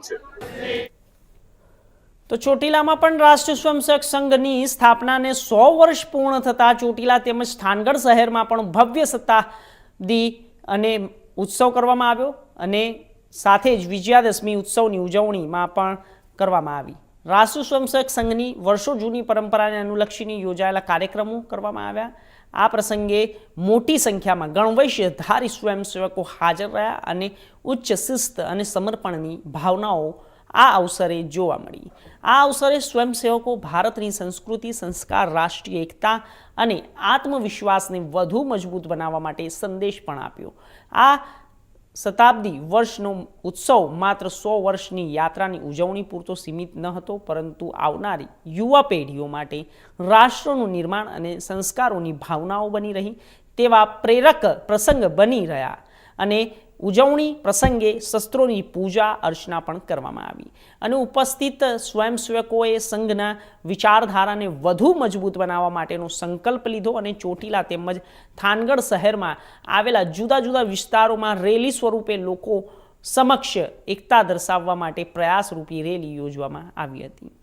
છે તો ચોટીલામાં પણ રાષ્ટ્રીય સ્વયંસેવક સંઘની સ્થાપનાને સો વર્ષ પૂર્ણ થતાં ચોટીલા તેમજ સ્થાનગઢ શહેરમાં પણ ભવ્ય શતાબ્દી અને ઉત્સવ કરવામાં આવ્યો અને સાથે જ વિજયાદશમી ઉત્સવની ઉજવણીમાં પણ કરવામાં આવી. રાષ્ટ્રીય સ્વયંસેવક સંઘની વર્ષો જૂની પરંપરાને અનુલક્ષીને યોજાયેલા કાર્યક્રમો કરવામાં આવ્યા. આ પ્રસંગે મોટી સંખ્યામાં ગણવૈશ્યધારી સ્વયંસેવકો હાજર રહ્યા અને ઉચ્ચ શિસ્ત અને સમર્પણની ભાવનાઓ આ અવસરે જોવા મળી. આ અવસરે સ્વયંસેવકો ભારતની સંસ્કૃતિ, સંસ્કાર, રાષ્ટ્રીય એકતા અને આત્મવિશ્વાસને વધુ મજબૂત બનાવવા માટે સંદેશ પણ આપ્યો. આ શતાબ્દી વર્ષનો ઉત્સવ માત્ર સો વર્ષની યાત્રાની ઉજવણી પૂરતો સીમિત ન હતો, પરંતુ આવનારી યુવા પેઢીઓ માટે રાષ્ટ્રનું નિર્માણ અને સંસ્કારોની ભાવનાઓ બની રહી, તેવા પ્રેરક પ્રસંગ બની રહ્યા અને ઉજવણી પ્રસંગે શસ્ત્રોની પૂજા અર્ચના પણ કરવામાં આવી. અને ઉપસ્થિત સ્વયંસેવકોએ સંઘના વિચારધારાને વધુ મજબૂત બનાવવા માટેનો સંકલ્પ લીધો અને ચોટીલા તેમજ થાનગઢ શહેરમાં આવેલા જુદા જુદા વિસ્તારોમાં રેલી સ્વરૂપે લોકો સમક્ષ એકતા દર્શાવવા માટે પ્રયાસરૂપી રેલી યોજવામાં આવી હતી.